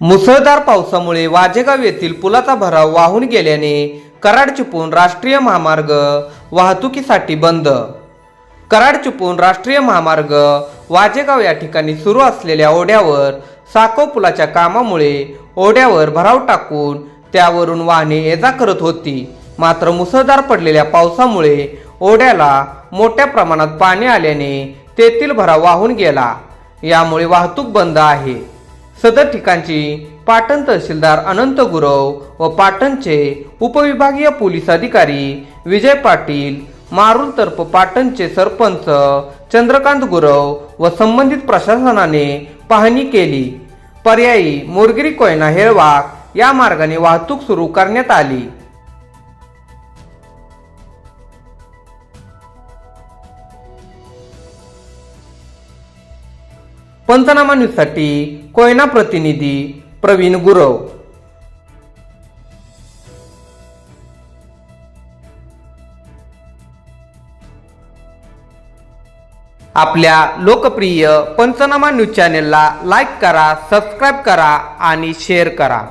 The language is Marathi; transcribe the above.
मुसळधार पावसामुळे वाजेगाव येथील पुलाचा भराव वाहून गेल्याने कराड चिपळूण राष्ट्रीय महामार्ग वाहतुकीसाठी बंद. कराड चिपळूण राष्ट्रीय महामार्ग वाजेगाव या ठिकाणी सुरू असलेल्या ओढ्यावर साको पुलाच्या कामामुळे ओढ्यावर भराव टाकून त्यावरून वाहने ये जा करत होती. मात्र मुसळधार पडलेल्या पावसामुळे ओढ्याला मोठ्या प्रमाणात पाणी आल्याने तेथील भराव वाहून गेला. यामुळे वाहतूक बंद आहे. सदर ठिकाणची पाटण तहसीलदार अनंत गुरव व पाटणचे उपविभागीय पोलीस अधिकारी विजय पाटील मारुल तर्फ पाटणचे सरपंच चंद्रकांत गुरव व संबंधित प्रशासनाने पाहणी केली. पर्यायी मोरगिरी कोयना हेळवाक या मार्गाने वाहतूक सुरू करण्यात आली. पंचनामा न्यूजसाठी कोयना प्रतिनिधी? प्रवीण गुरव. आपल्या लोकप्रिय पंचनामा न्यूज चॅनेलला लाईक करा सबस्क्राईब करा आणि शेअर करा.